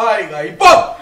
가위가위뽀!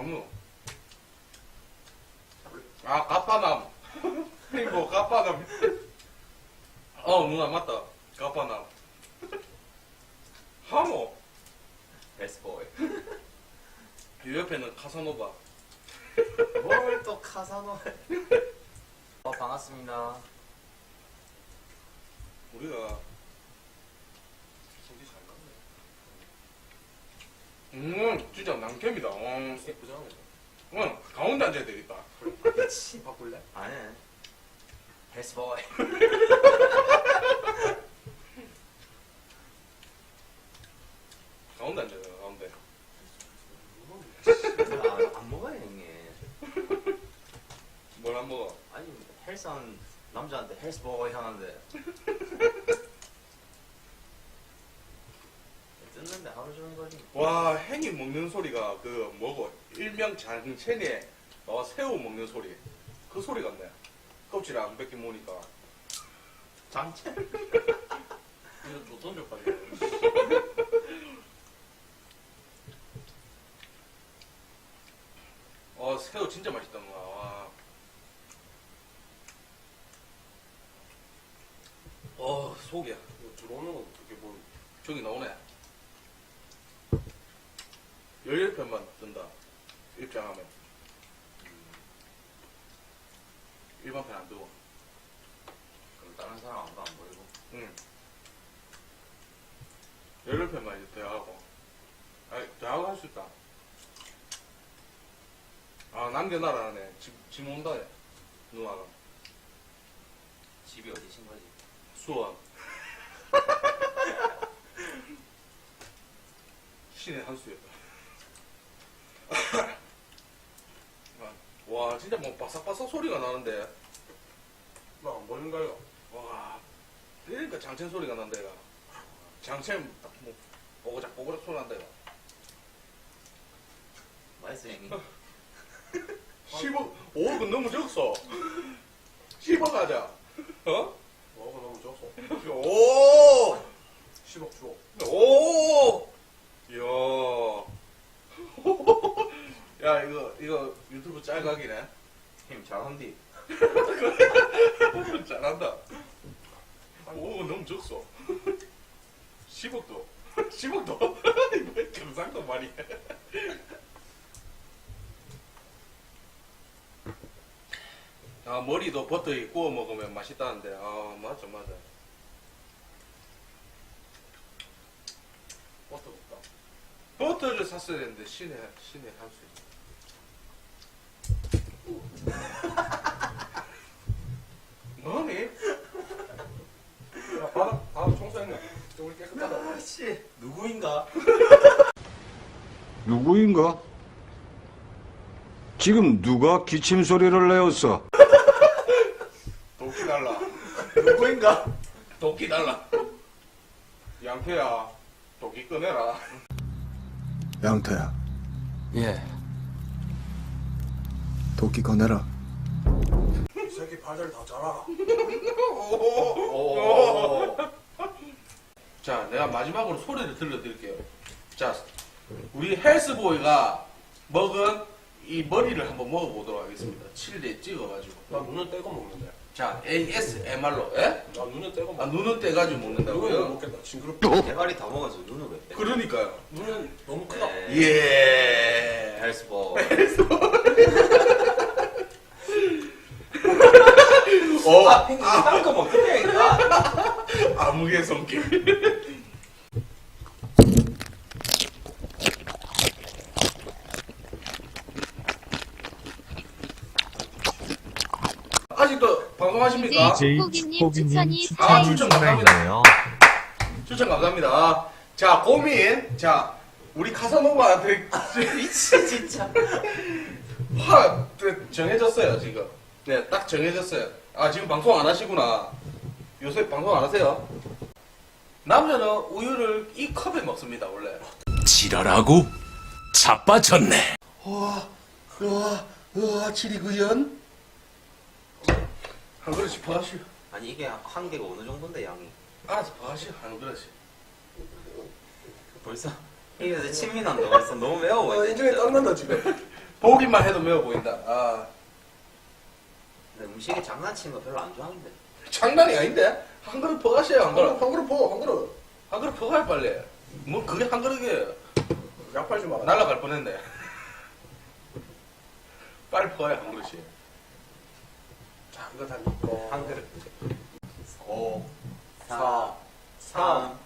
막누. 아, 가파남. 이거 가파남. 어, 누나 맞다. 가파남. 하모. 베스트보이 이 옆에는 카사노바. 뭘 또 카사노 어 반갑습니다 우리가 속이 잘 맞네. 음, 진짜 낭캠이다. 음, 예쁘잖아 응, 가운데 앉아야 되겠다. 그치 바꿀래? 아니 베스트 보이 가운데 앉아야 돼, 가운데. 안, 안 먹어요 형님 뭘 안 먹어? 아니 헬스한 남자한테 헬스 보이 하는데 뜯는데 하루 종일 걸리네 와, 행이 먹는 소리가 그 뭐고 일명 장첸에 나와 새우 먹는 소리. 그 소리 같네. 껍질 안 벗겨 먹으니까. 장첸 이거 줬던 적 빨리. 와, 새우 진짜 맛있다, 누나. 와. 어, 속이야. 이거 들어오는 건 어떻게 뭐. 저기 나오네. 11편만 뜬다. 입장하면. 일반 편안 뜨고. 그럼 다른 사람 아무도 안 보이고 응. 11편만 이제 대하고. 아니, 대하고 할수 있다. 아, 남겨놔라네. 집, 집 온다, 해. 누나가. 집이 어디신 거지? 수원. 신의 한 수였다. 와, 진짜 뭐 바삭바삭 소리가 나는데. 나안 보이는가요? 와, 그러니까 장첸 소리가 난다, 얘가. 장첸, 딱 뭐, 뽀그작 뽀그작 소리 난다, 얘가. 맛있어 형님 10억, 5억은 너무 적소. 10억 하자. 어? 뭐가 너무 적어. 오! 10억 줘. 오! 이야. 야, 이거, 이거 유튜브 짤각이네. 형님 잘한디 잘한다. 오, 너무 적소. 10억도. 10억도. 경상도 말이야. 아, 머리도 버터에 구워 먹으면 맛있다는데. 아, 맞아, 맞아. 버터 없다. 버터를 샀어야 되는데, 신의, 신의 한 수. 뭐니? 야, 바닥, 바닥 청소했네. 저기 깨끗하다. 아씨 누구인가? 누구인가? 지금 누가 기침 소리를 내었어? 도끼 달라. 누구인가? 도끼 달라. 양태야, 도끼 꺼내라. 양태야, 예 도끼 꺼내라. 이 새끼 팔다리 다 잘라라. 오. 자, 내가 마지막으로 소리를 들려드릴게요. 자, 우리 헬스보이가 먹은 이 머리를 한번 먹어보도록 하겠습니다. 칠리에 찍어가지고. 나 눈은 떼고 먹는데. 자, ASMR로, 예? 나 눈은 떼고 아, 먹. 눈은 떼가지고 못 먹는다고요? 먹겠다. 징그럽다. 대가리 다 먹어서 눈을 왜 빼? 그러니까요. 눈은 너무 크다. 예. 헬스보이 어, 아 형님 딴거 먹겠네 아, 암흑의 손길. 아직도 방송하십니까? 이제 축복이님 추천이 아, 추천이 추천 감사합니다. 추천 감사합니다. 자, 고민. 자, 우리 카사노바한테 미치 진짜. 화 그, 정해졌어요, 지금. 네, 딱 정해졌어요. 아, 지금 방송 안 하시구나. 요새 방송 안 하세요? 남자는 우유를 이 컵에 먹습니다, 원래. 지랄하고 자빠졌네. 우와, 우와, 우와, 지리구연. 한 그릇씩 퍼가시오. 아니 이게 한 개가 어느 정도인데 양이? 알아서 퍼가시오, 한 그릇씩. 벌써 이게 내 침이 난다 벌써 너무 매워 아, 보인다. 인중에 진짜. 땀난다 지금. 보기만 해도 매워 보인다. 아, 근데 음식에 장난치는 거 별로 안 좋아하는데. 장난이 아닌데? 한 그릇 퍼가시오, 한한 그릇. 한 그릇 퍼, 한 그릇. 한 그릇 퍼가요, 빨리. 뭐, 그게 한 그릇이에요. 약팔 좀 알아. 날라갈 뻔했네. 빨리 퍼요, 한 그릇씩. 자, 이거 다 넣고. 한 그릇. 5, 4, 3,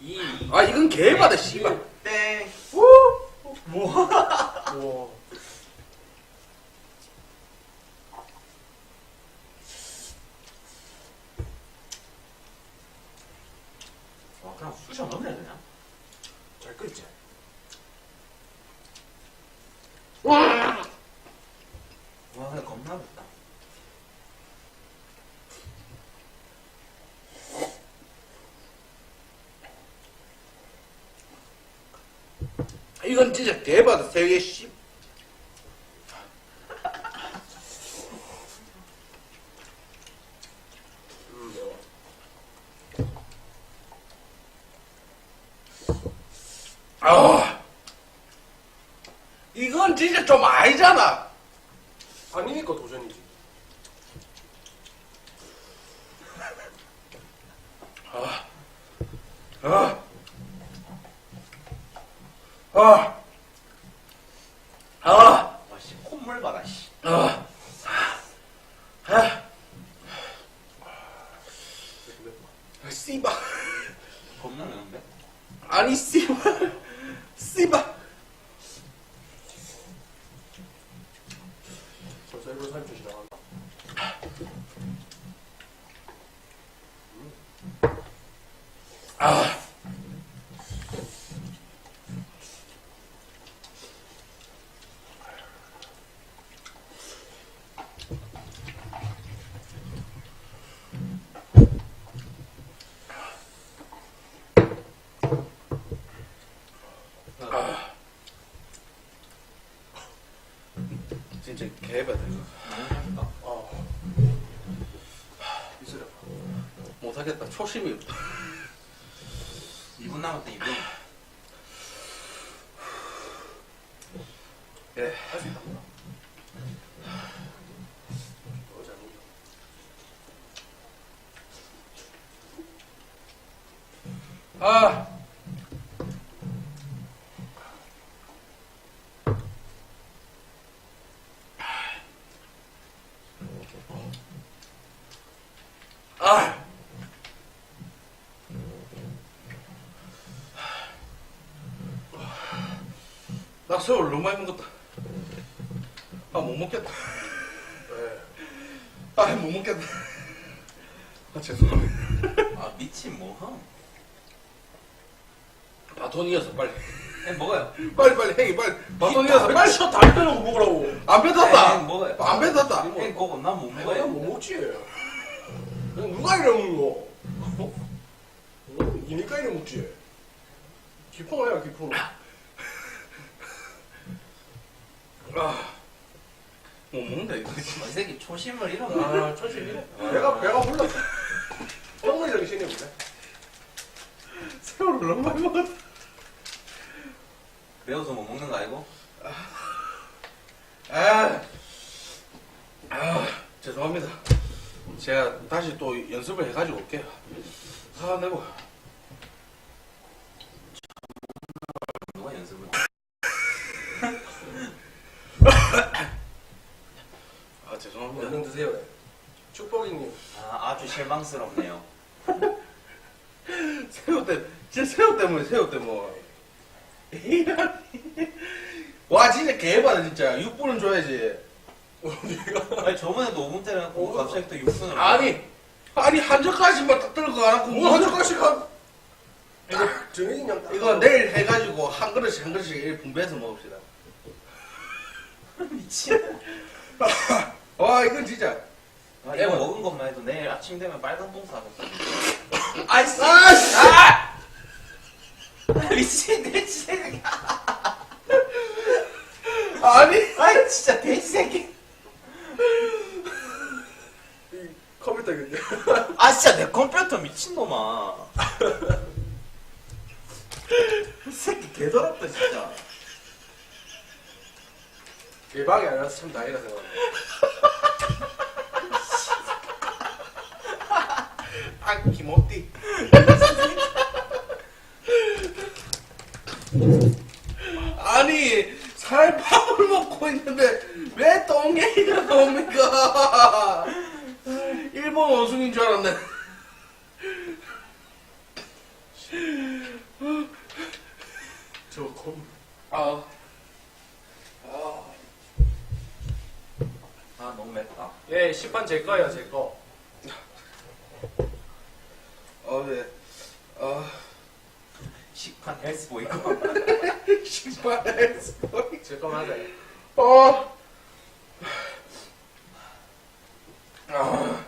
2, 아, 이건 개바다, 씨발. 땡. 우와. 와 그냥 쑤셔 넣네 그냥. 잘 끓지? 와 근데 겁나 맵다. 이건 진짜 개바다, 세계 씨. 아, 이건 진짜 좀 아니잖아. 아니니까 도전이지. 아, 아, 아, 와 씨 콧물 봐라 씨. 아, 아, 씨바. 겁나 매운데? 아니, 씨바. 씨바. 벌써 일본 사진 지나간다. 아. 아. 진짜 개바다 이거. 아. 있으려. 못하겠다 초심이 없다 2분 남았다 2분. 예. 할수 있다. 아. 아. 나 세월 너무 많이 먹었다. 아, 못 먹겠다. 네. 아, 못 먹겠다. 아, 죄송합니다. 아 미친 뭐함? 바톤 이어서 빨리. 에 먹어요. 빨리, 빨리, 행이 빨리. 바톤 이어서 빨리. 셔 다리 빼놓고 먹으라고. 안 뱉었다. 에, 먹어요. 안 뱉었다. 에 그거 난못 내가 먹어요. 못 먹지. 누가 이래 먹는 거? 어? 이니까 이래 먹지. 기포가 해야 기포. 아, 못 먹는다, 이거. 이 새끼 초심을 잃었네. 아, 초심이. 배가 배가 불렀어. 똥을 이렇게 신이 보네. 세월을 너무 많이 먹었다. 매워서 못 먹는 거 알고? 아, 아, 죄송합니다. 제가 다시 또 연습을 해가지고 올게요. 아, 내고. 아, 죄송합니다. 얼른 드세요. 축복이님. 아 아주 실망스럽네요. 때, 진짜 새우 때문에, 새우 때문에. 와, 진짜 개해봐라, 진짜. 6분은 줘야지. 아니 저번에도 5분 때려놓고 갑자기 또 6분을 아니, 아니, 한 젓가락씩만 딱 들고 가놓고. 뭐한 젓갈씩 한. 딱 정해진 양 딱. 이거 내일 해가지고 한 그릇씩 한 그릇씩 이렇게 분배해서 먹읍시다. 미친 와, 이건 진짜. 아, 이거 먹은 것만 해도 내일 아침 되면 빨간 똥 싸겠다 아이씨! 아이씨! 아! 미친 돼지 새끼 아니! 아이 진짜 돼지 새끼 이 컴퓨터 근데. 아 진짜 내 컴퓨터 미친놈아 이 새끼 개더럽다 진짜 대박이 아니라서 참 다행이라 생각해. 아, 김어띠. 아니, 살밥을 먹고 있는데 왜 똥얘기가 나옵니까? 일본 원숭인 줄 알았네. 저 컴. 아, 아, 아 너무 맵다 예, 식판 제 거예요, 제 거. 어, 네. 아, 식판 헬스보이 거제거 맞아요. 어. 아,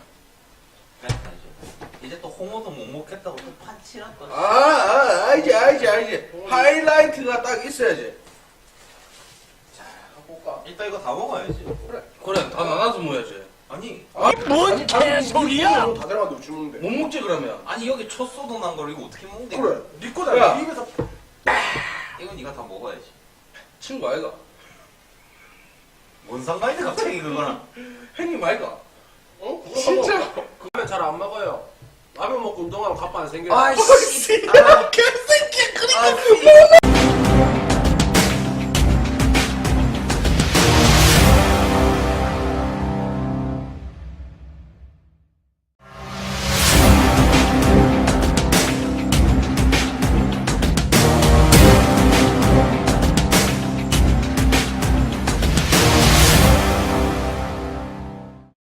이제 또 홍어도 못 먹겠다고 또 판치란 아, 거 아, 알지, 알지, 알지. 하이라이트가 딱 있어야지. 볼까? 일단 이거 다 먹어야지 그래, 다 나눠서 먹어야지. 아니 뭔 개소리야? 다 들어가도 못 먹지, 그러면. 아니 여기 첫 소독 난걸 이거 어떻게 먹는데 그래, 니 거다. 야. 니 입에서. 이건 네가 다 먹어야지 친구 아이가? 뭔 상관인데 갑자기 그거랑 형님 아이가? 어? 그거 진짜? 먹어. 그거는 잘안 먹어요. 라면 먹고 운동하면 갑바 안 생겨요. 아이씨 개새끼, 그니까.